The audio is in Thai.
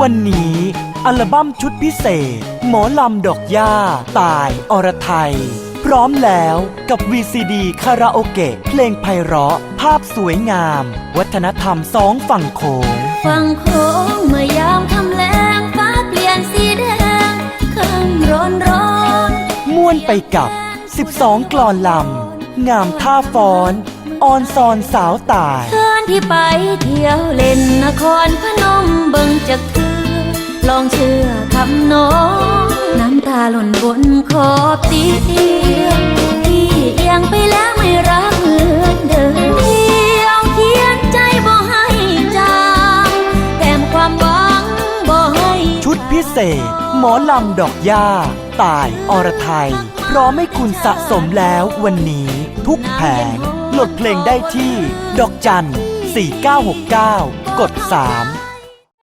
วันนี้อัลบั้มชุดพิเศษ หมอลำดอกย่า ตายอรไทย พร้อมแล้วกับ VCD คาราโอเกะ เพลงไพเราะ ภาพสวยงาม วัฒนธรรมสองฝั่งโขงฟังโค้งเมื่อยามคำแรงฟ้าเปลี่ยนสีแดงคำร้อนร้อนม่วนไปกับ 12 กลอนลำ งามท่าฟ้อน ออนซอนสาวตายเชิญที่ไปเที่ยวเล่นนครพนมเบิ่งจากเธอ ลองเชื่อคำน้องน้ำตาหล่นบนขอบเตียงที่เอียงไปแล้วไม่รักเหมือนเดิมเที่ยวเขียนใจบ่ให้จางแต้มความหวังบ่ให้ชุดพิเศษ หมอลำดอกย่าตายอรไทยพร้อมให้คุณสะสมแล้ววันนี้ ทุกแผงโหลดเพลงได้ที่ ดอกจัน 4969 กด 3